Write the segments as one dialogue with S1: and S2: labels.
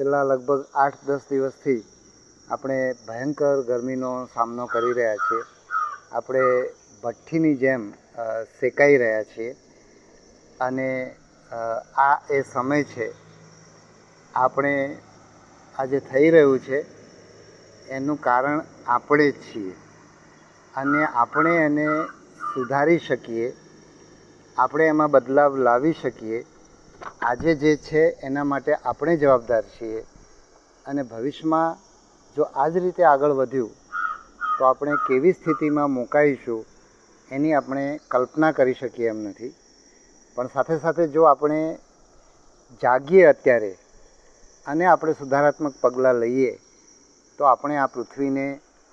S1: છેલ્લા લગભગ આઠ દસ દિવસથી આપણે ભયંકર ગરમીનો સામનો કરી રહ્યા છીએ. આપણે ભઠ્ઠીની જેમ શેકાઈ રહ્યા છીએ. અને આ એ સમય છે, આપણે આ જે થઈ રહ્યું છે, એનું કારણ આપણે જ છીએ. અને આપણે એને સુધારી શકીએ, આપણે એમાં બદલાવ લાવી શકીએ આજે જે છે એના માટે આપણે જવાબદાર છીએ. અને ભવિષ્યમાં જો આ જ રીતે આગળ વધ્યું, તો આપણે કેવી સ્થિતિમાં મુકાઈશું એની આપણે કલ્પના કરી શકીએ એમ નથી. પણ સાથે સાથે જો આપણે જાગીએ અત્યારે અને આપણે સુધારાત્મક પગલાં લઈએ, તો આપણે આ પૃથ્વીને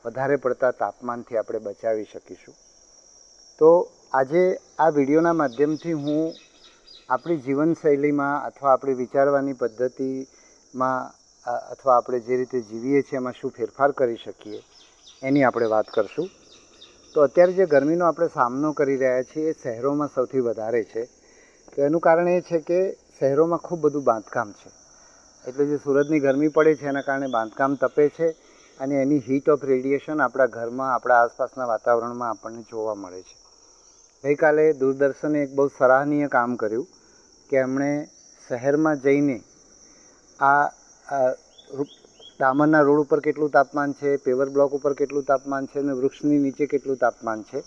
S1: વધારે પડતા તાપમાનથી આપણે બચાવી શકીશું. તો આજે આ વિડીયોના માધ્યમથી હું આપણી જીવનશૈલીમાં અથવા આપણી વિચારવાની પદ્ધતિમાં અથવા આપણે જે રીતે જીવીએ છીએ, એમાં શું ફેરફાર કરી શકીએ, એની આપણે વાત કરશું. તો અત્યારે જે ગરમીનો આપણે સામનો કરી રહ્યા છીએ, એ શહેરોમાં સૌથી વધારે છે. તો એનું કારણ એ છે કે શહેરોમાં ખૂબ બધું બાંધકામ છે. એટલે જે સુરતની ગરમી પડે છે, એના કારણે બાંધકામ તપે છે અને એની હીટ ઓફ રેડિયેશન આપણા ઘરમાં, આપણા આસપાસના વાતાવરણમાં આપણને જોવા મળે છે. ગઈકાલે દૂરદર્શને એક બહુ સરાહનીય કામ કર્યું. કે એમણે શહેરમાં જઈને આ ડામરના રોડ ઉપર કેટલું તાપમાન છે, પેવર બ્લોક ઉપર કેટલું તાપમાન છે અને વૃક્ષની નીચે કેટલું તાપમાન છે,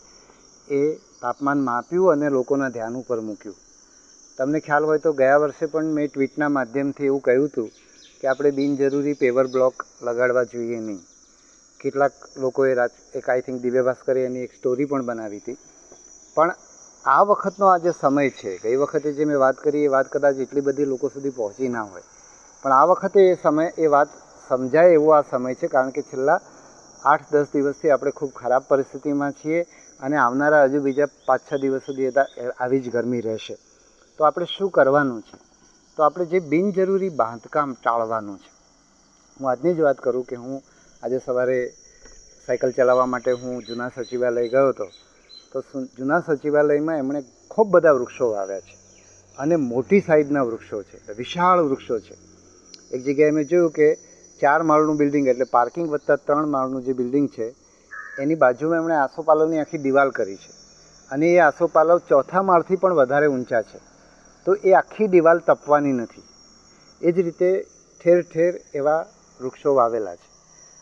S1: એ તાપમાન માપ્યું અને લોકોના ધ્યાન ઉપર મૂક્યું. તમને ખ્યાલ હોય તો ગયા વર્ષે પણ મેં ટ્વીટના માધ્યમથી એવું કહ્યું હતું કે આપણે બિનજરૂરી પેવર બ્લોક લગાડવા જોઈએ નહીં. કેટલાક લોકોએ રાજ, એક આઈ થિંક દિવ્ય ભાસ્કરે એની એક સ્ટોરી પણ બનાવી હતી. પણ આ વખતનો આ જે સમય છે, ગઈ વખતે જે મેં વાત કરી, એ વાત કદાચ એટલી બધી લોકો સુધી પહોંચી ના હોય. પણ આ વખતે એ સમય, એ વાત સમજાય એવો આ સમય છે, કારણ કે છેલ્લા આઠ, દસ દિવસથી આપણે ખૂબ ખરાબ પરિસ્થિતિમાં છીએ અને આવનારા હજુ બીજા પાંચ, છ દિવસ સુધી આવી જ ગરમી રહેશે. તો આપણે શું કરવાનું છે? તો આપણે જે બિનજરૂરી બાંધકામ ટાળવાનું છે. હું આજની જ વાત કરું કે હું આજે સવારે સાયકલ ચલાવવા માટે હું જૂના સચિવાલય ગયો હતો. તો જૂના સચિવાલયમાં એમણે ખૂબ બધા વૃક્ષો વાવ્યા છે. અને મોટી સાઇઝના વૃક્ષો છે વિશાળ વૃક્ષો છે. એક જગ્યાએ મેં જોયું કે ચાર માળનું બિલ્ડિંગ એટલે પાર્કિંગ વત્તા ત્રણ માળનું જે બિલ્ડિંગ છે, એની બાજુમાં એમણે આસોપાલવની આખી દિવાલ કરી છે. અને એ આસોપાલવ ચોથા માળથી પણ વધારે ઊંચા છે. તો એ આખી દિવાલ તપવાની નથી. એ જ રીતે ઠેર ઠેર એવા વૃક્ષો વાવેલા છે.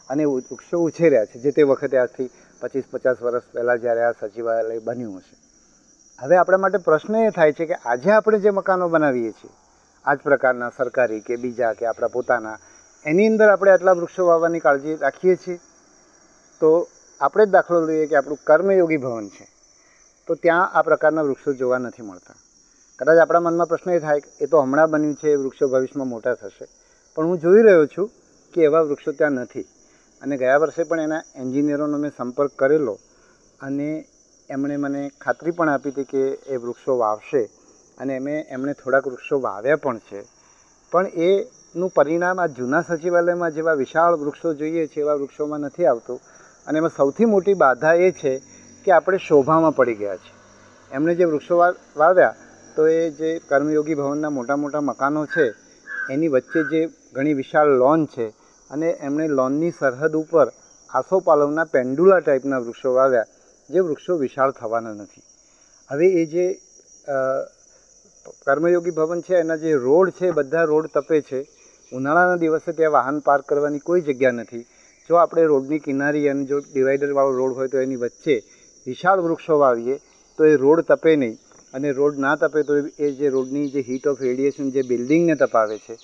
S1: અને વૃક્ષો ઉછેર્યા છે, જે તે વખતે આજથી પચીસ, પચાસ વર્ષ પહેલાં જ્યારે આ સચિવાલય બન્યું હશે. હવે આપણા માટે પ્રશ્ન એ થાય છે કે આજે આપણે જે મકાનો બનાવીએ છીએ, આ જ પ્રકારના સરકારી કે બીજા કે આપણા પોતાના, એની અંદર આપણે આટલા વૃક્ષો વાવવાની કાળજી રાખીએ છીએ? તો આપણે જ દાખલો લઈએ કે આપણું કર્મયોગી ભવન છે. તો ત્યાં આ પ્રકારના વૃક્ષો જોવા નથી મળતા. કદાચ આપણા મનમાં પ્રશ્ન એ થાય કે એ તો હમણાં બન્યું છે, એ વૃક્ષો ભવિષ્યમાં મોટા થશે. પણ હું જોઈ રહ્યો છું કે એવા વૃક્ષો ત્યાં નથી. અને ગયા વર્ષે પણ એના એન્જિનિયરોનો મેં સંપર્ક કરેલો અને એમણે મને ખાતરી પણ આપી હતી કે એ વૃક્ષો વાવશે અને એમે એમણે થોડાક વૃક્ષો વાવ્યા પણ છે. પણ એનું પરિણામ આ જૂના સચિવાલયમાં જેવા વિશાળ વૃક્ષો જોઈએ છે એવા વૃક્ષોમાં નથી આવતું. અને એમાં સૌથી મોટી બાધા એ છે કે આપણે શોભામાં પડી ગયા છે. એમણે જે વૃક્ષો વાવ્યા તો એ જે કર્મયોગી ભવનના મોટા મોટા મકાનો છે, એની વચ્ચે જે ઘણી વિશાળ લોન છે અને એમણે લોનની સરહદ ઉપર આસોપાલવના પેન્ડુલા ટાઈપના વૃક્ષો વાવ્યા, જે વૃક્ષો વિશાળ થવાના નથી. હવે એ જે કર્મયોગી ભવન છે, એના જે રોડ છે, બધા રોડ તપે છે. ઉનાળાના દિવસે ત્યાં વાહન પાર્ક કરવાની કોઈ જગ્યા નથી. જો આપણે રોડની કિનારી અને જો ડિવાઈડરવાળો રોડ હોય તો એની વચ્ચે વિશાળ વૃક્ષો વાવીએ, તો એ રોડ તપે નહીં. અને રોડ ના તપે તો એ જે રોડની જે હીટ ઓફ રેડિયેશન જે બિલ્ડિંગને તપાવે છે,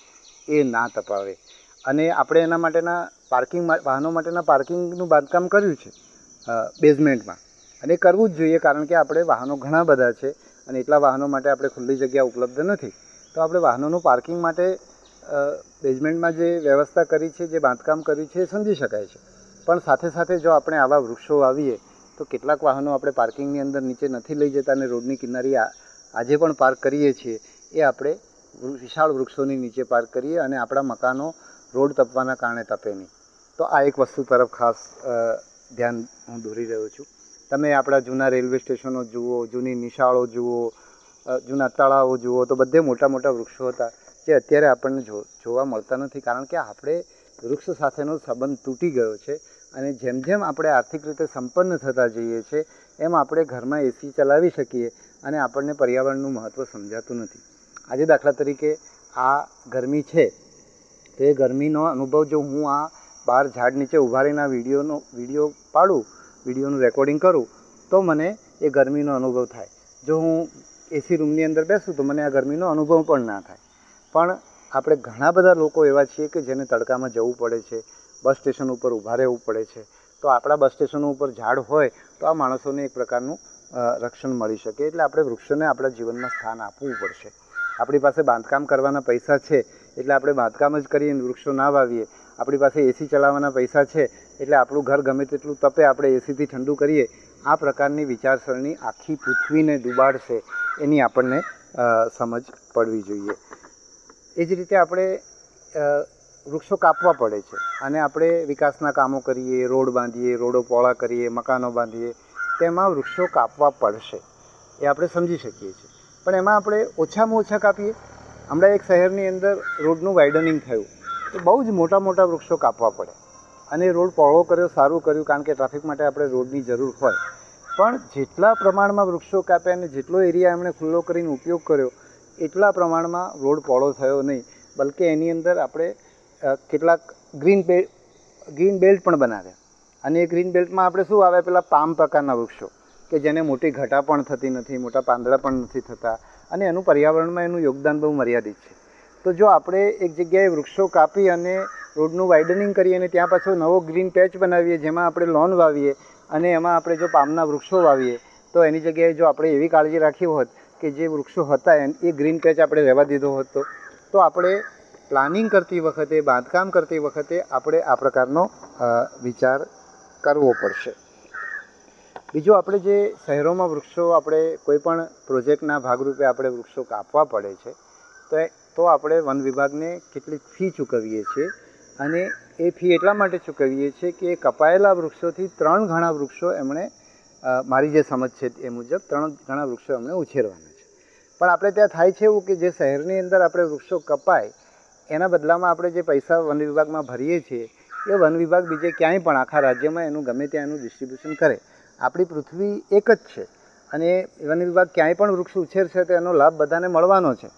S1: એ ના તપાવે. અને આપણે એના માટેના પાર્કિંગ વાહનો માટેના પાર્કિંગનું બાંધકામ કર્યું છે બેઝમેન્ટમાં. અને કરવું જ જોઈએ કારણ કે આપણે વાહનો ઘણા બધા છે અને એટલા વાહનો માટે આપણે ખુલ્લી જગ્યા ઉપલબ્ધ નથી. તો આપણે વાહનોનું પાર્કિંગ માટે બેઝમેન્ટમાં જે વ્યવસ્થા કરી છે, જે બાંધકામ કર્યું છે એ સમજી શકાય છે. પણ સાથે સાથે જો આપણે આવા વૃક્ષો વાવીએ, તો કેટલાક વાહનો આપણે પાર્કિંગની અંદર નીચે નથી લઈ જતા અને રોડની કિનારી આજે પણ પાર્ક કરીએ છીએ. એ આપણે વિશાળ વૃક્ષોની નીચે પાર્ક કરીએ અને આપણા મકાનો રોડ તપવાના કારણે તપે નહીં. તો આ એક વસ્તુ તરફ ખાસ ધ્યાન હું દોરી રહ્યો છું. તમે આપણા જૂના રેલવે સ્ટેશનો જુઓ, જૂની નિશાળો જુઓ જૂના તળાવો જુઓ, તો બધે મોટા મોટા વૃક્ષો હતા, જે અત્યારે આપણને જોવા મળતા નથી, કારણ કે આપણે વૃક્ષ સાથેનો સંબંધ તૂટી ગયો છે અને જેમ જેમ આપણે આર્થિક રીતે સંપન્ન થતા જઈએ છીએ એમ આપણે ઘરમાં એસી ચલાવી શકીએ અને આપણને પર્યાવરણનું મહત્ત્વ સમજાતું નથી. આજે દાખલા તરીકે આ ગરમી છે તો એ ગરમીનો અનુભવ જો હું આ બહાર ઝાડ નીચે ઊભા રહીને વિડીયોનો વીડિયો પાડું, વિડીયોનું રેકોર્ડિંગ કરું, તો મને એ ગરમીનો અનુભવ થાય. જો હું એસી રૂમની અંદર બેસું, તો મને આ ગરમીનો અનુભવ પણ ના થાય. પણ આપણે ઘણા બધા લોકો એવા છીએ કે જેને તડકામાં જવું પડે છે, બસ સ્ટેશન ઉપર ઊભા રહેવું પડે છે. તો આપણા બસ સ્ટેશનો ઉપર ઝાડ હોય, તો આ માણસોને એક પ્રકારનું રક્ષણ મળી શકે. એટલે આપણે વૃક્ષોને આપણા જીવનમાં સ્થાન આપવું પડશે. આપણી પાસે બાંધકામ કરવાના પૈસા છે એટલે આપણે બાંધકામ જ કરીએ વૃક્ષો ના વાવીએ. આપણી પાસે એસી ચલાવવાના પૈસા છે, એટલે આપણું ઘર ગમે તેટલું તપે, આપણે એસીથી ઠંડુ કરીએ. આ પ્રકારની વિચારસરણી આખી પૃથ્વીને ડૂબાડશે એની આપણને સમજ પડવી જોઈએ. એ જ રીતે આપણે વૃક્ષો કાપવા પડે છે. અને આપણે વિકાસના કામો કરીએ, રોડ બાંધીએ, રોડો પોળા કરીએ, મકાનો બાંધીએ, તેમાં વૃક્ષો કાપવા પડશે. એ આપણે સમજી શકીએ છીએ. પણ એમાં આપણે ઓછામાં ઓછા કાપીએ? હમણાં એક શહેરની અંદર રોડનું વાઇડનિંગ થયું. તો બહુ જ મોટા મોટા વૃક્ષો કાપવા પડે. અને રોડ પહોળો કર્યો, સારું કર્યું, કારણ કે ટ્રાફિક માટે આપણે રોડની જરૂર હોય. પણ જેટલા પ્રમાણમાં વૃક્ષો કાપ્યા અને જેટલો એરિયા એમણે ખુલ્લો કરીને ઉપયોગ કર્યો, એટલા પ્રમાણમાં રોડ પહોળો થયો નહીં. બલકે એની અંદર આપણે કેટલાક ગ્રીન બે ગ્રીન બેલ્ટ પણ બનાવ્યા. અને એ ગ્રીન બેલ્ટમાં આપણે શું આવે? પેલા પામ પ્રકારના વૃક્ષો, કે જેને મોટી ઘટા પણ થતી નથી, મોટા પાંદડા પણ નથી થતા અને એનું પર્યાવરણમાં એનું યોગદાન બહુ મર્યાદિત છે. તો જો આપણે એક જગ્યાએ વૃક્ષો કાપી અને રોડનું વાઇડનિંગ કરીએ અને ત્યાં પાછો નવો ગ્રીન પેચ બનાવીએ, જેમાં આપણે લોન વાવીએ અને એમાં આપણે જો પામના વૃક્ષો વાવીએ, તો એની જગ્યાએ જો આપણે એવી કાળજી રાખી હોત કે જે વૃક્ષો હતા એ ગ્રીન પેચ આપણે રહેવા દીધો હતો તો આપણે પ્લાનિંગ કરતી વખતે, બાંધકામ કરતી વખતે આપણે આ પ્રકારનો વિચાર કરવો પડશે. બીજું આપણે જે શહેરોમાં વૃક્ષો આપણે કોઈપણ પ્રોજેક્ટના ભાગરૂપે આપણે વૃક્ષો કાપવા પડે છે, તો તો આપણે વન વિભાગને કેટલીક ફી ચૂકવીએ છીએ અને એ ફી એટલા માટે ચૂકવીએ છીએ કે એ કપાયેલા વૃક્ષોથી ત્રણ ઘણા વૃક્ષો એમણે મારી જે સમજ છે એ મુજબ ત્રણ ઘણા વૃક્ષો એમણે ઉછેરવાના છે. પણ આપણે ત્યાં થાય છે એવું કે જે શહેરની અંદર આપણે વૃક્ષો કપાય, એના બદલામાં આપણે જે પૈસા વન વિભાગમાં ભરીએ છીએ, એ વન વિભાગ બીજે ક્યાંય પણ આખા રાજ્યમાં એનું ગમે ત્યાં એનું ડિસ્ટ્રીબ્યુશન કરે. આપણી પૃથ્વી એક જ છે. અને વન વિભાગ ક્યાંય પણ વૃક્ષ ઉછેરશે તો એનો લાભ બધાને મળવાનો છે.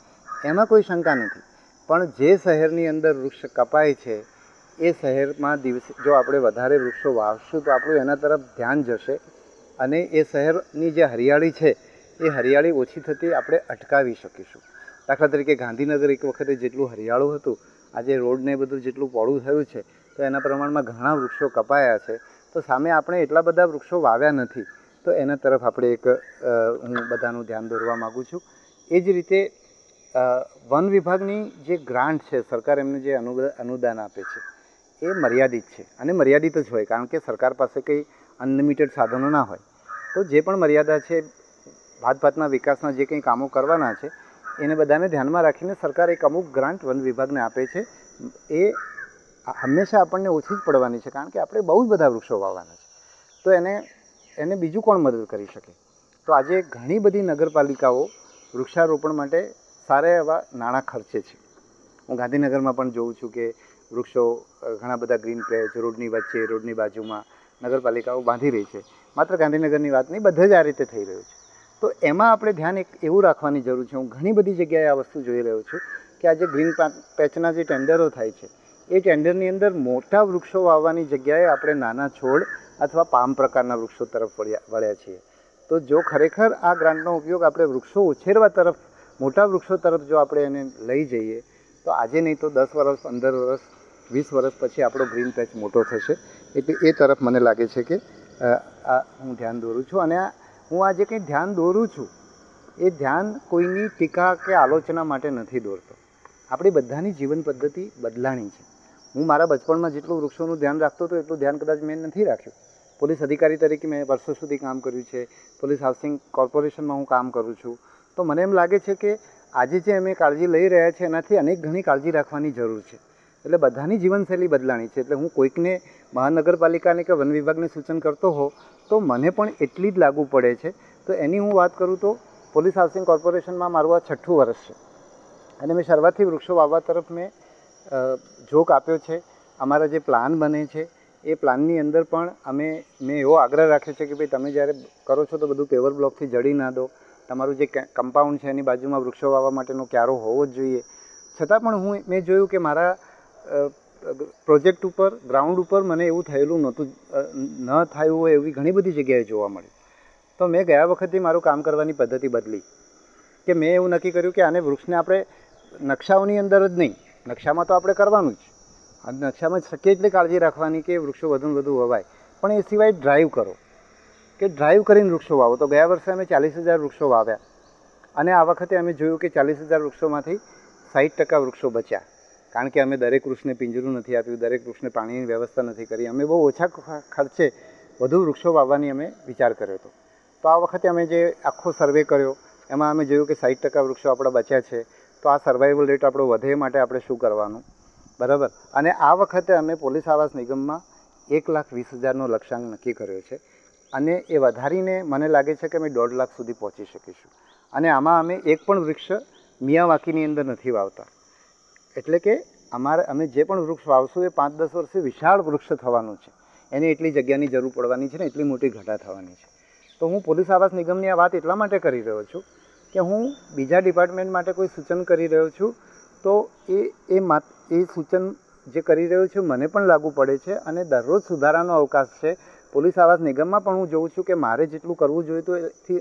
S1: એમાં કોઈ શંકા નથી. પણ જે શહેરની અંદર વૃક્ષ કપાય છે, એ શહેરમાં દિવસે, જો આપણે વધારે વૃક્ષો વાવશું તો આપણું એના તરફ ધ્યાન જશે. અને એ શહેરની જે હરિયાળી છે, એ હરિયાળી ઓછી થતી આપણે અટકાવી શકીશું. દાખલા તરીકે ગાંધીનગર એક વખતે જેટલું હરિયાળું હતું, આજે રોડને બધું જેટલું પહોળું થયું છે, તો એના પ્રમાણમાં ઘણા વૃક્ષો કપાયા છે. તો સામે આપણે એટલા બધા વૃક્ષો વાવ્યા નથી, તો એના તરફ આપણે એક હું બધાનું ધ્યાન દોરવા માગું છું. એ જ રીતે વન વિભાગની જે ગ્રાન્ટ છે, સરકાર એમને જે અનુ, અનુદાન આપે છે, એ મર્યાદિત છે. અને મર્યાદિત જ હોય, કારણ કે સરકાર પાસે કંઈ અનલિમિટેડ સાધનો ના હોય. તો જે પણ મર્યાદા છે, ભાત ભાતના વિકાસના જે કંઈ કામો કરવાના છે, એને બધાને ધ્યાનમાં રાખીને સરકાર એક અમુક ગ્રાન્ટ વન વિભાગને આપે છે. એ હંમેશા આપણને ઓછી જ પડવાની છે, કારણ કે આપણે બહુ જ બધા વૃક્ષો વાવવાના છે. તો એને એને બીજું કોણ મદદ કરી શકે? તો આજે ઘણી બધી નગરપાલિકાઓ વૃક્ષારોપણ માટે સારા એવા નાણાં ખર્ચે છે. હું ગાંધીનગરમાં પણ જોઉં છું કે વૃક્ષો ઘણા બધા ગ્રીન પેચ રોડની વચ્ચે, રોડની બાજુમાં નગરપાલિકાઓ બાંધી રહી છે. માત્ર ગાંધીનગરની વાત નહીં, બધે જ આ રીતે થઈ રહ્યું છે. તો એમાં આપણે ધ્યાન એક, એવું રાખવાની જરૂર છે. હું ઘણી બધી જગ્યાએ આ વસ્તુ જોઈ રહ્યો છું કે આજે ગ્રીન પેચના જે ટેન્ડરો થાય છે એ ટેન્ડરની અંદર મોટા વૃક્ષો વાવવાની જગ્યાએ આપણે નાના છોડ અથવા પામ પ્રકારના વૃક્ષો તરફ વળ્યા વળ્યા છીએ. તો જો ખરેખર આ ગ્રાન્ટનો ઉપયોગ આપણે વૃક્ષો ઉછેરવા તરફ, મોટા વૃક્ષો તરફ જો આપણે એને લઈ જઈએ, તો આજે નહીં તો દસ વર્ષ પંદર વર્ષ વીસ વર્ષ પછી આપણો ગ્રીન પેચ મોટો થશે. એટલે એ તરફ મને લાગે છે કે આ હું ધ્યાન દોરું છું. અને હું આજે કંઈ ધ્યાન દોરું છું, એ ધ્યાન કોઈની ટીકા કે આલોચના માટે નથી દોરતો. આપણી બધાની જીવન પદ્ધતિ બદલાણી છે. હું મારા બચપણમાં જેટલું વૃક્ષોનું ધ્યાન રાખતો હતો, એટલું ધ્યાન કદાચ મેં નથી રાખ્યું. પોલીસ અધિકારી તરીકે મેં વર્ષો સુધી કામ કર્યું છે. પોલીસ હાઉસિંગ કોર્પોરેશનમાં હું કામ કરું છું. તો મને એમ લાગે છે કે આજે જે અમે કાળજી લઈ રહ્યા છીએ એનાથી અનેક ઘણી કાળજી રાખવાની જરૂર છે. એટલે બધાની જીવનશૈલી બદલાણી છે. એટલે હું કોઈકને મહાનગરપાલિકાને કે વન વિભાગને સૂચન કરતો હો, તો મને પણ એટલી જ લાગુ પડે છે. તો એની હું વાત કરું તો પોલીસ હાઉસિંગ કોર્પોરેશનમાં મારું આ છઠ્ઠું વર્ષ છે. અને મેં શરૂઆતથી વૃક્ષો વાવવા તરફ મેં ઝોક આપ્યો છે. અમારા જે પ્લાન બને છે, એ પ્લાનની અંદર પણ અમે, મેં એવો આગ્રહ રાખ્યો છે કે ભાઈ તમે જ્યારે કરો છો તો બધું પેવર બ્લોકથી જડી ના દો. તમારું જે કમ્પાઉન્ડ છે એની બાજુમાં વૃક્ષો વાવવા માટેનો ક્યારો હોવો જ જોઈએ. છતાં પણ હું મેં જોયું કે મારા પ્રોજેક્ટ ઉપર, ગ્રાઉન્ડ ઉપર મને એવું થયેલું નહોતું ન થયું હોય એવી ઘણી બધી જગ્યાએ જોવા મળી તો મેં ગયા વખતે મારું કામ કરવાની પદ્ધતિ બદલી. કે મેં એવું નક્કી કર્યું કે આને વૃક્ષને આપણે નકશાઓની અંદર જ નહીં નકશામાં તો આપણે કરવાનું જ. અને નકશામાં શક્ય એટલી કાળજી રાખવાની કે વૃક્ષો વધુ વધુ વવાય. પણ એ સિવાય ડ્રાઈવ કરો. કે ડ્રાઈવ કરીને વૃક્ષો વાવો. તો ગયા વર્ષે અમે ચાલીસ હજાર વૃક્ષો વાવ્યા. અને આ વખતે અમે જોયું કે ચાલીસ હજાર વૃક્ષોમાંથી સાઠ ટકા વૃક્ષો બચ્યા. કારણ કે અમે દરેક વૃક્ષને પિંજરું નથી આપ્યું, દરેક વૃક્ષને પાણીની વ્યવસ્થા નથી કરી. અમે બહુ ઓછા ખર્ચે વધુ વૃક્ષો વાવવાની અમે વિચાર કર્યો હતો. તો આ વખતે અમે જે આખો સર્વે કર્યો, એમાં અમે જોયું કે સાઠ ટકા વૃક્ષો આપણા બચ્યા છે. તો આ સર્વાઈવલ રેટ આપણો વધે માટે આપણે શું કરવાનું? બરાબર? અને આ વખતે અમે પોલીસ આવાસ નિગમમાં એક લાખ વીસ હજારનો લક્ષ્યાંક નક્કી કર્યો છે. અને એ વધારીને મને લાગે છે કે અમે દોઢ લાખ સુધી પહોંચી શકીશું. અને આમાં અમે એક પણ વૃક્ષ મિયાવાકીની અંદર નથી વાવતા. એટલે કે અમારે, અમે જે પણ વૃક્ષ વાવશું એ પાંચ દસ વર્ષે વિશાળ વૃક્ષ થવાનું છે. એને એટલી જગ્યાની જરૂર પડવાની છે ને, એટલી મોટી ઘટા થવાની છે. તો હું પોલીસ આવાસ નિગમની આ વાત એટલા માટે કરી રહ્યો છું કે હું બીજા ડિપાર્ટમેન્ટ માટે કોઈ સૂચન કરી રહ્યો છું, તો એ એ મા, એ સૂચન જે કરી રહ્યો છું, મને પણ લાગુ પડે છે અને દરરોજ સુધારાનો અવકાશ છે. પોલીસ આવાસ નિગમમાં પણ હું જોઉં છું કે મારે જેટલું કરવું જોઈતું એથી,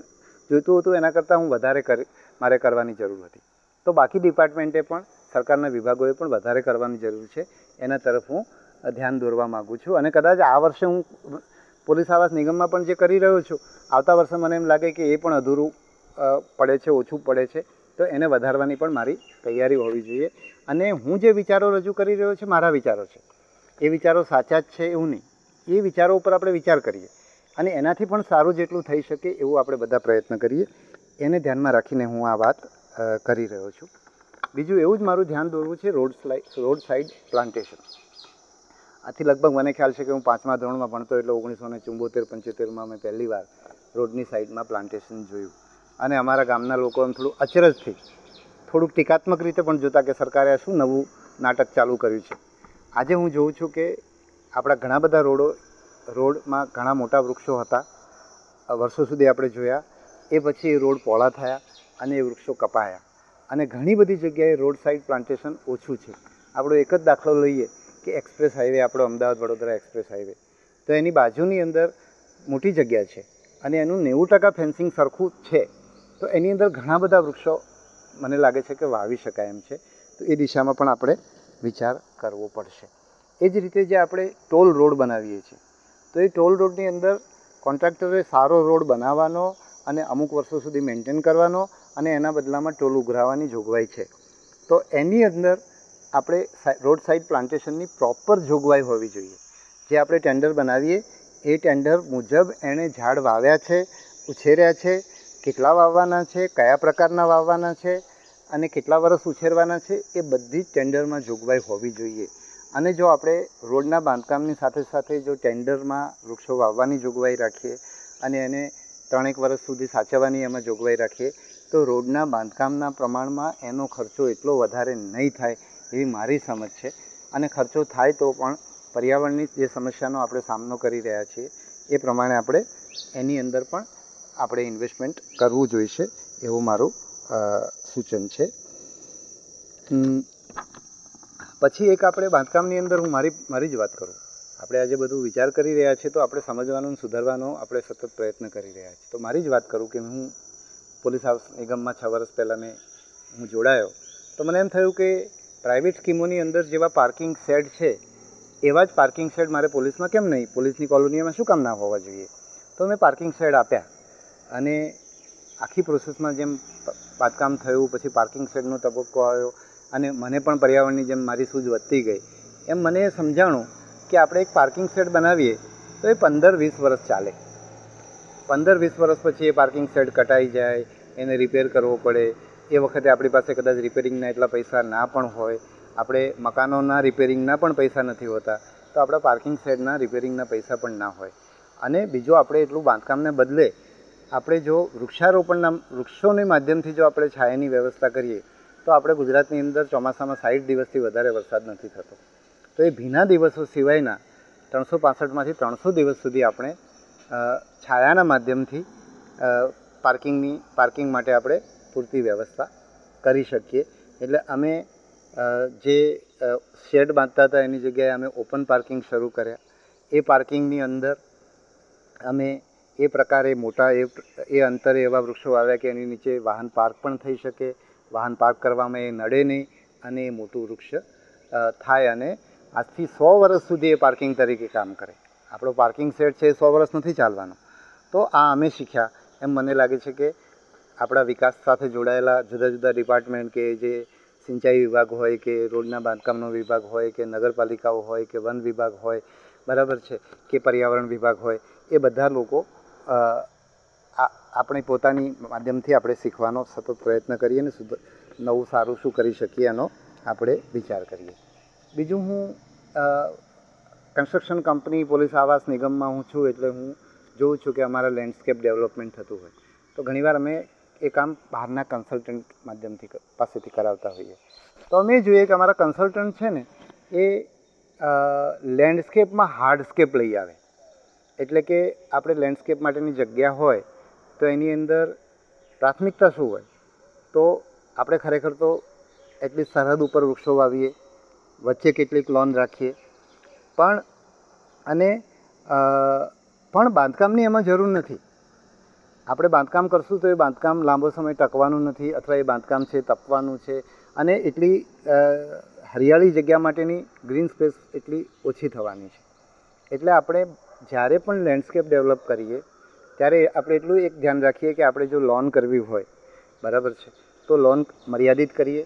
S1: જોઈતું હતું એના કરતાં હું વધારે કરી, મારે કરવાની જરૂર હતી. તો બાકી ડિપાર્ટમેન્ટે પણ, સરકારના વિભાગોએ પણ વધારે કરવાની જરૂર છે. એના તરફ હું ધ્યાન દોરવા માગું છું. અને કદાચ આ વર્ષે હું, પોલીસ આવાસ નિગમમાં પણ જે કરી રહ્યો છું, આવતા વર્ષે મને એમ લાગે કે એ પણ અધૂરું પડે છે, ઓછું પડે છે, તો એને વધારવાની પણ મારી તૈયારી હોવી જોઈએ. અને હું જે વિચારો રજૂ કરી રહ્યો છું, મારા વિચારો છે. એ વિચારો સાચા જ છે એવું નહીં. એ વિચારો ઉપર આપણે વિચાર કરીએ. અને એનાથી પણ સારું જેટલું થઈ શકે એવું આપણે બધા પ્રયત્ન કરીએ. એને ધ્યાનમાં રાખીને હું આ વાત કરી રહ્યો છું. બીજું એવું જ મારું ધ્યાન દોરવું છે, road slide road side plantation. આથી લગભગ મને ખ્યાલ છે કે હું પાંચમા ધોરણમાં ભણતો એટલે ઓગણીસો ને ચુંબોતેર, પંચોતેરમાં મેં પહેલી વાર રોડની સાઈડમાં પ્લાન્ટેશન જોયું. અને અમારા ગામના લોકો એમ થોડું અચરજથી થોડુંક ટીકાત્મક રીતે પણ જોતા કે સરકારે આ શું નવું નાટક ચાલુ કર્યું છે. આજે હું જોઉં છું કે આપણા ઘણા બધા રોડો, રોડમાં ઘણા મોટા વૃક્ષો હતા. વર્ષો સુધી આપણે જોયા. એ પછી એ રોડ પહોળા થયા અને એ વૃક્ષો કપાયા. અને ઘણી બધી જગ્યાએ રોડ સાઈડ પ્લાન્ટેશન ઓછું છે. આપણો એક જ દાખલો લઈએ કે એક્સપ્રેસ હાઈવે, આપણો અમદાવાદ વડોદરા એક્સપ્રેસ હાઈવે. તો એની બાજુની અંદર મોટી જગ્યા છે અને એનું નેવું ટકા ફેન્સિંગ સરખું છે. તો એની અંદર ઘણા બધા વૃક્ષો મને લાગે છે કે વાવી શકાય એમ છે. તો એ દિશામાં પણ આપણે વિચાર કરવો પડશે. એ જ રીતે જે આપણે ટોલ રોડ બનાવીએ છીએ, તો એ ટોલ રોડની અંદર કોન્ટ્રાક્ટરે સારો રોડ બનાવવાનો અને અમુક વર્ષો સુધી મેન્ટેન કરવાનો અને એના બદલામાં ટોલ ઉઘરાવવાની જોગવાઈ છે. તો એની અંદર આપણે રોડ સાઈડ પ્લાન્ટેશનની પ્રોપર જોગવાઈ હોવી જોઈએ. જે આપણે ટેન્ડર બનાવીએ, એ ટેન્ડર મુજબ એણે ઝાડ વાવ્યા છે, ઉછેર્યા છે કેટલા વાવવાના છે, કયા પ્રકારના વાવવાના છે અને કેટલા વર્ષ ઉછેરવાના છે, એ બધી જ ટેન્ડરમાં જોગવાઈ હોવી જોઈએ. અને જો આપણે રોડના બાંધકામની સાથે સાથે જો ટેન્ડરમાં વૃક્ષો વાવવાની જોગવાઈ રાખીએ અને એને ત્રણેક વર્ષ સુધી સાચવવાની એમાં જોગવાઈ રાખીએ, તો રોડના બાંધકામના પ્રમાણમાં એનો ખર્ચો એટલો વધારે નહીં થાય એવી મારી સમજ છે. અને ખર્ચો થાય તો પણ પર્યાવરણની જે સમસ્યાનો આપણે સામનો કરી રહ્યા છીએ, એ પ્રમાણે આપણે એની અંદર પણ આપણે ઇન્વેસ્ટમેન્ટ કરવું જોઈશે એવું મારું સૂચન છે. પછી એક આપણે બાંધકામની અંદર હું મારી મારી જ વાત કરું. આપણે આજે બધું વિચાર કરી રહ્યા છીએ તો આપણે સમજવાનો સુધારવાનો આપણે સતત પ્રયત્ન કરી રહ્યા છીએ તો મારી જ વાત કરું કે હું પોલીસ હાઉસ નિગમમાં છ વર્ષ પહેલાં મેં હું જોડાયો. તો મને એમ થયું કે પ્રાઇવેટ સ્કીમોની અંદર જેવા પાર્કિંગ શેડ છે, એવા જ પાર્કિંગ શેડ મારે પોલીસમાં કેમ નહીં? પોલીસની કોલોનીમાં શું કામ ના હોવા જોઈએ? તો મેં પાર્કિંગ શેડ આપ્યા. અને આખી પ્રોસેસમાં જેમ બાંધકામ થયું, પછી પાર્કિંગ શેડનો તબક્કો આવ્યો અને મને પણ પર્યાવરણની જેમ મારી સૂઝ વધતી ગઈ. એમ મને સમજાણું કે આપણે એક પાર્કિંગ શેડ બનાવીએ તો એ પંદર વીસ વર્ષ ચાલે. પંદર વીસ વર્ષ પછી એ પાર્કિંગ શેડ કટાઈ જાય, એને રિપેર કરવો પડે. એ વખતે આપણી પાસે કદાચ રિપેરિંગના એટલા પૈસા ના પણ હોય. આપણે મકાનોના રિપેરિંગના પણ પૈસા નથી હોતા. તો આપણા પાર્કિંગ શેડના રિપેરિંગના પૈસા પણ ના હોય. અને બીજું આપણે એટલું બાંધકામને બદલે આપણે જો વૃક્ષારોપણના વૃક્ષોની માધ્યમથી જો આપણે છાયાની વ્યવસ્થા કરીએ, તો આપણે ગુજરાતની અંદર ચોમાસામાં સાઠ દિવસથી વધારે વરસાદ નથી થતો. તો એ ભીના દિવસો સિવાયના ત્રણસો પાસઠમાંથી ત્રણસો દિવસ સુધી આપણે છાયાના માધ્યમથી પાર્કિંગની, પાર્કિંગ માટે આપણે પૂરતી વ્યવસ્થા કરી શકીએ. એટલે અમે જે શેડ બાંધતા હતા એની જગ્યાએ અમે ઓપન પાર્કિંગ શરૂ કર્યા. એ પાર્કિંગની અંદર અમે એ પ્રકારે મોટા એ એ અંતરે એવા વૃક્ષો વાવ્યા કે એની નીચે વાહન પાર્ક પણ થઈ શકે. વાહન પાર્ક કરવામાં એ નડે નહીં અને એ મોટું વૃક્ષ થાય અને આજથી સો વર્ષ સુધી એ પાર્કિંગ તરીકે કામ કરે. આપણો પાર્કિંગ સેટ છે એ સો વર્ષ નથી ચાલવાનો. તો આ અમે શીખ્યા. એમ મને લાગે છે કે આપણા વિકાસ સાથે જોડાયેલા જુદા જુદા ડિપાર્ટમેન્ટ કે જે સિંચાઈ વિભાગ હોય કે રોડના બાંધકામનો વિભાગ હોય કે નગરપાલિકાઓ હોય કે વન વિભાગ હોય, બરાબર છે, કે પર્યાવરણ વિભાગ હોય, એ બધા લોકો આપણે પોતાની માધ્યમથી આપણે શીખવાનો સતત પ્રયત્ન કરીએ અને નવું સારું શું કરી શકીએ એનો આપણે વિચાર કરીએ. બીજું હું કન્સ્ટ્રક્શન કંપની પોલીસ આવાસ નિગમમાં હું છું એટલે હું જોઉં છું કે અમારા લેન્ડસ્કેપ ડેવલપમેન્ટ થતું હોય. તો ઘણીવાર અમે એ કામ બહારના કન્સલ્ટન્ટ માધ્યમથી પાસેથી કરાવતા હોઈએ. તો અમે જોઈએ કે અમારા કન્સલ્ટન્ટ છે ને એ લેન્ડસ્કેપમાં હાર્ડસ્કેપ લઈ આવે. એટલે કે આપણે લેન્ડસ્કેપ માટેની જગ્યા હોય, તો એની અંદર પ્રાથમિકતા શું હોય? તો આપણે ખરેખર તો એટલી સરહદ ઉપર વૃક્ષો વાવીએ, વચ્ચે કેટલીક લોન રાખીએ. પણ, અને પણ બાંધકામની એમાં જરૂર નથી. આપણે બાંધકામ કરશું તો એ બાંધકામ લાંબો સમય ટકવાનું નથી, અથવા એ બાંધકામ છે તપવાનું છે. અને એટલી હરિયાળી જગ્યા માટેની ગ્રીન સ્પેસ એટલી ઓછી થવાની છે. એટલે આપણે જ્યારે પણ લેન્ડસ્કેપ ડેવલપ કરીએ, ત્યારે આપણે એટલું એક ધ્યાન રાખીએ કે આપણે જો લોન કરવી હોય, બરાબર છે, તો લોન મર્યાદિત કરીએ.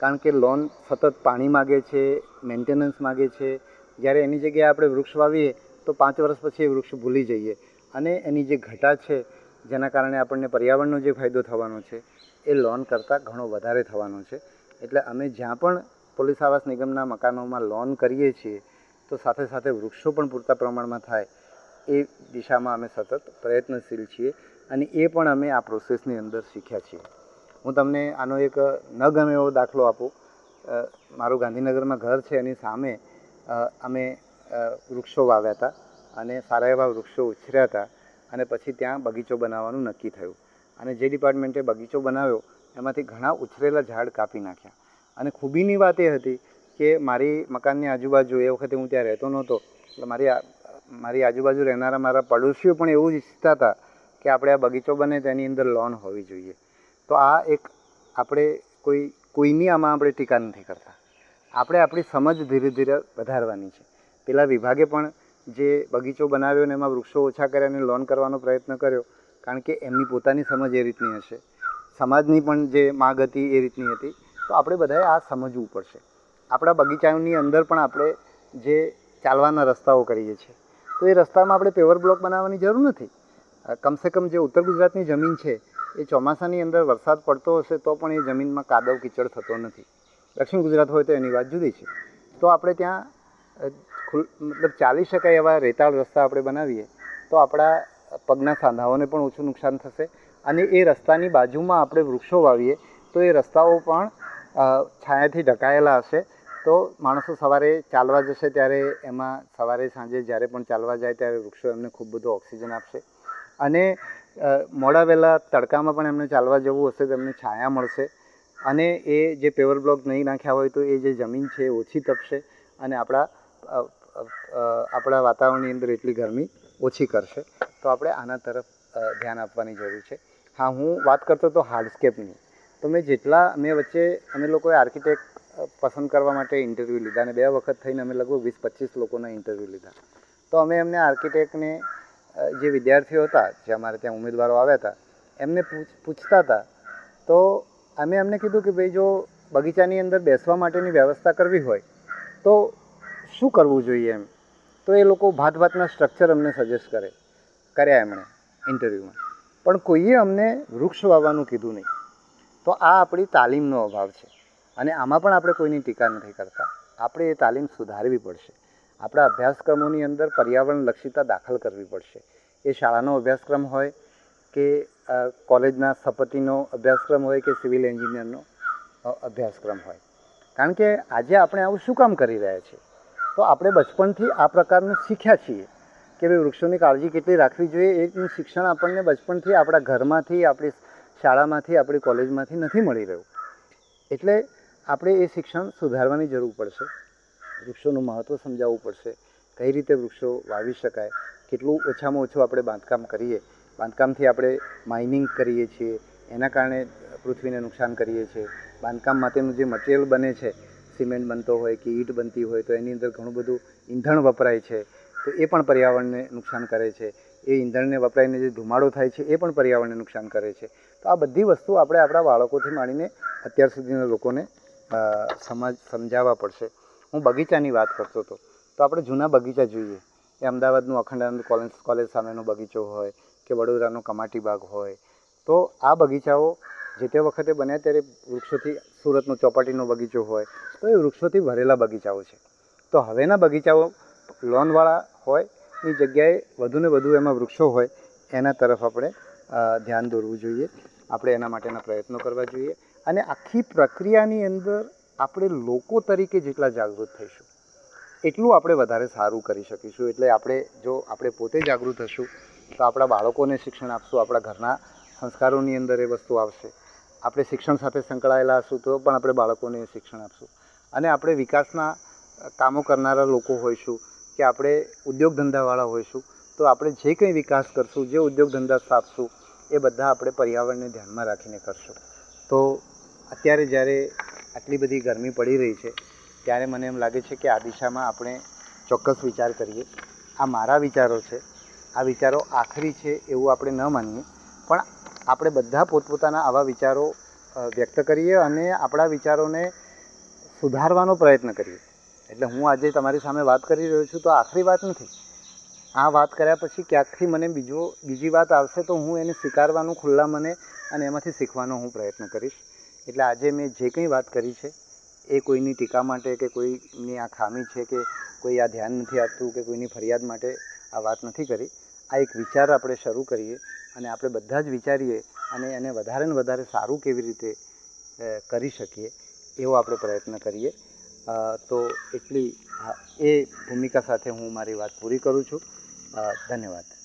S1: કારણ કે લોન સતત પાણી માગે છે મેન્ટેનન્સ માગે છે. જ્યારે એની જગ્યાએ આપણે વૃક્ષ વાવીએ, તો પાંચ વર્ષ પછી એ વૃક્ષ ભૂલી જઈએ. અને એની જે ઘટા છે, જેના કારણે આપણને પર્યાવરણનો જે ફાયદો થવાનો છે, એ લોન કરતાં ઘણો વધારે થવાનો છે. એટલે અમે જ્યાં પણ પોલીસ આવાસ નિગમના મકાનોમાં લોન કરીએ છીએ તો સાથે સાથે વૃક્ષો પણ પૂરતા પ્રમાણમાં થાય એ દિશામાં અમે સતત પ્રયત્નશીલ છીએ અને એ પણ અમે આ પ્રોસેસની અંદર શીખ્યા છીએ. હું તમને આનો એક ન ગમે એવો દાખલો આપું. મારું ગાંધીનગરમાં ઘર છે, એની સામે અમે વૃક્ષો વાવ્યા હતા અને સારા એવા વૃક્ષો ઉછર્યા હતા અને પછી ત્યાં બગીચો બનાવવાનું નક્કી થયું. અને જે ડિપાર્ટમેન્ટે બગીચો બનાવ્યો, એમાંથી ઘણા ઉછરેલા ઝાડ કાપી નાખ્યા. અને ખૂબીની વાત એ હતી કે મારી મકાનની આજુબાજુ એ વખતે હું ત્યાં રહેતો નહોતો. એટલે મારી મારી આજુબાજુ રહેનારા મારા પડોશીઓ પણ એવું જ ઈચ્છતા હતા કે આપણે આ બગીચો બને તેની અંદર લોન હોવી જોઈએ. તો આ એક આપણે કોઈ, કોઈની આમાં આપણે ટીકા નથી કરતા. આપણે આપણી સમજ ધીરે ધીરે વધારવાની છે. પેલા વિભાગે પણ જે બગીચો બનાવ્યો ને એમાં વૃક્ષો ઓછા કર્યા અને લોન કરવાનો પ્રયત્ન કર્યો, કારણ કે એમની પોતાની સમજ એ રીતની હશે. સમાજની પણ જે માગ હતી એ રીતની હતી. તો આપણે બધાએ આ સમજવું પડશે. આપણા બગીચાની અંદર પણ આપણે જે ચાલવાના રસ્તાઓ કરીએ છીએ. તો એ રસ્તામાં આપણે પેવર બ્લોક બનાવવાની જરૂર નથી. કમસે કમ જે ઉત્તર ગુજરાતની જમીન છે, એ ચોમાસાની અંદર વરસાદ પડતો હશે તો પણ એ જમીનમાં કાદવ કીચડ થતો નથી. દક્ષિણ ગુજરાત હોય તો એની વાત જુદી છે. તો આપણે ત્યાં મતલબ ચાલી શકાય એવા રેતાળ રસ્તા આપણે બનાવીએ, તો આપણા પગના સાંધાઓને પણ ઓછું નુકસાન થશે અને એ રસ્તાની બાજુમાં આપણે વૃક્ષો વાવીએ, તો એ રસ્તાઓ પણ છાયાથી ઢકાયેલા હશે તો માણસો સવારે ચાલવા જશે ત્યારે એમાં સવારે સાંજે જ્યારે પણ ચાલવા જાય ત્યારે વૃક્ષો એમને ખૂબ બધું ઓક્સિજન આપશે. અને મોડા વહેલા તડકામાં પણ એમને ચાલવા જવું હશે તો એમને છાયા મળશે. અને એ જે પેવર બ્લોક નહીં નાખ્યા હોય તો એ જે જમીન છે ઓછી તપશે અને આપણા આપણા વાતાવરણની અંદર એટલી ગરમી ઓછી કરશે. તો આપણે આના તરફ ધ્યાન આપવાની જરૂર છે. હા, હું વાત કરતો હતો હાર્ડસ્કેપની. તો મેં જેટલા મેં વચ્ચે અમે લોકોએ આર્કિટેક્ટ પસંદ કરવા માટે ઇન્ટરવ્યૂ લીધા અને બે વખત થઈને અમે લગભગ વીસ પચીસ લોકોના ઇન્ટરવ્યૂ લીધા. તો અમે એમને આર્કિટેક્ટને જે વિદ્યાર્થીઓ હતા, જે અમારે ત્યાં ઉમેદવારો આવ્યા હતા, એમને પૂછ, પૂછતા હતા. તો અમે એમને કીધું કે ભાઈ જો બગીચાની અંદર બેસવા માટેની વ્યવસ્થા કરવી હોય, તો શું કરવું જોઈએ એમ? તો એ લોકો ભાત ભાતના સ્ટ્રક્ચર અમને સજેસ્ટ કરે, કર્યા એમણે ઇન્ટરવ્યૂમાં પણ કોઈએ અમને વૃક્ષ વાવવાનું કીધું નહીં. તો આ આપણી તાલીમનો અભાવ છે. અને આમાં પણ આપણે કોઈની ટીકા નથી કરતા. આપણે એ તાલીમ સુધારવી પડશે. આપણા અભ્યાસક્રમોની અંદર પર્યાવરણ લક્ષિતા દાખલ કરવી પડશે. એ શાળાનો અભ્યાસક્રમ હોય કે કોલેજના સ્થપતિનો અભ્યાસક્રમ હોય કે સિવિલ એન્જિનિયરનો અભ્યાસક્રમ હોય. કારણ કે આજે આપણે આવું શું કામ કરી રહ્યા છીએ? તો આપણે બચપણથી આ પ્રકારનું શીખ્યા છીએ કે ભાઈ વૃક્ષોની કાળજી કેટલી રાખવી જોઈએ, એનું શિક્ષણ આપણને બચપણથી આપણા ઘરમાંથી, આપણી શાળામાંથી, આપણી કોલેજમાંથી નથી મળી રહ્યું. એટલે આપણે એ શિક્ષણ સુધારવાની જરૂર પડશે. વૃક્ષોનું મહત્ત્વ સમજાવવું પડશે. કઈ રીતે વૃક્ષો વાવી શકાય? કેટલું ઓછામાં ઓછું આપણે બાંધકામ કરીએ? બાંધકામથી આપણે માઇનિંગ કરીએ છીએ. એના કારણે પૃથ્વીને નુકસાન કરીએ છીએ. બાંધકામ માટેનું જે મટીરિયલ બને છે, સિમેન્ટ બનતો હોય કે ઈંટ બનતી હોય, તો એની અંદર ઘણું બધું ઈંધણ વપરાય છે. તો એ પણ પર્યાવરણને નુકસાન કરે છે. એ ઈંધણને વપરાઈને જે ધુમાડો થાય છે, એ પણ પર્યાવરણને નુકસાન કરે છે. તો આ બધી વસ્તુ આપણે આપણા બાળકોથી માંડીને અત્યાર સુધીના લોકોને સમજ, સમજાવવા પડશે. હું બગીચાની વાત કરતો હતો. તો આપણે જૂના બગીચા જોઈએ. એ અમદાવાદનું અખંડાનંદ કોલેજ કોલેજ સામેનો બગીચો હોય કે વડોદરાનો કમાટી બાગ હોય. તો આ બગીચાઓ જે તે વખતે બન્યા ત્યારે વૃક્ષોથી સુરતનો ચોપાટીનો બગીચો હોય, તો એ વૃક્ષોથી ભરેલા બગીચાઓ છે. તો હવેના બગીચાઓ લોનવાળા હોયની જગ્યાએ વધુને વધુ એમાં વૃક્ષો હોય, એના તરફ આપણે ધ્યાન દોરવું જોઈએ. આપણે એના માટેના પ્રયત્નો કરવા જોઈએ. અને આખી પ્રક્રિયાની અંદર આપણે લોકો તરીકે જેટલા જાગૃત થઈશું, એટલું આપણે વધારે સારું કરી શકીશું. એટલે આપણે જો આપણે પોતે જાગૃત હશું, તો આપણા બાળકોને શિક્ષણ આપશું, આપણા ઘરના સંસ્કારોની અંદર એ વસ્તુ આવશે. આપણે શિક્ષણ સાથે સંકળાયેલા હશું, તો પણ આપણે બાળકોને શિક્ષણ આપશું. અને આપણે વિકાસના કામો કરનારા લોકો હોઈશું, કે આપણે ઉદ્યોગ ધંધાવાળા હોઈશું તો આપણે જે કંઈ વિકાસ કરશું, જે ઉદ્યોગ ધંધા સ્થાપશું, એ બધા આપણે પર્યાવરણને ધ્યાનમાં રાખીને કરશું. તો અત્યારે જ્યારે આટલી બધી ગરમી પડી રહી છે, ત્યારે મને એમ લાગે છે કે આ દિશામાં આપણે ચોક્કસ વિચાર કરીએ. આ મારા વિચારો છે, આ વિચારો આખરી છે એવું આપણે ન માનીએ. પણ આપણે બધા પોતપોતાના આવા વિચારો વ્યક્ત કરીએ અને આપણા વિચારોને સુધારવાનો પ્રયત્ન કરીએ. એટલે હું આજે તમારી સામે વાત કરી રહ્યો છું, તો આખરી વાત નથી. આ વાત કર્યા પછી ક્યાંકથી મને બીજો, બીજી વાત આવશે તો હું એને સ્વીકારવાનું ખુલ્લા મને અને એમાંથી શીખવાનો હું પ્રયત્ન કરીશ. એટલે આજે મેં જે કંઈ વાત કરી છે, એ કોઈની ટીકા માટે કે કોઈની આ ખામી છે કે કોઈ આ ધ્યાન નથી આપતું કે કોઈની ફરિયાદ માટે આ વાત નથી કરી, આ એક વિચાર આપણે શરૂ કરીએ અને આપણે બધા જ વિચારીએ અને એને વધારે ને વધારે સારું કેવી રીતે કરી શકીએ, એવો આપણે પ્રયત્ન કરીએ. તો એટલી એ ભૂમિકા સાથે હું મારી વાત પૂરી કરું છું. ધન્યવાદ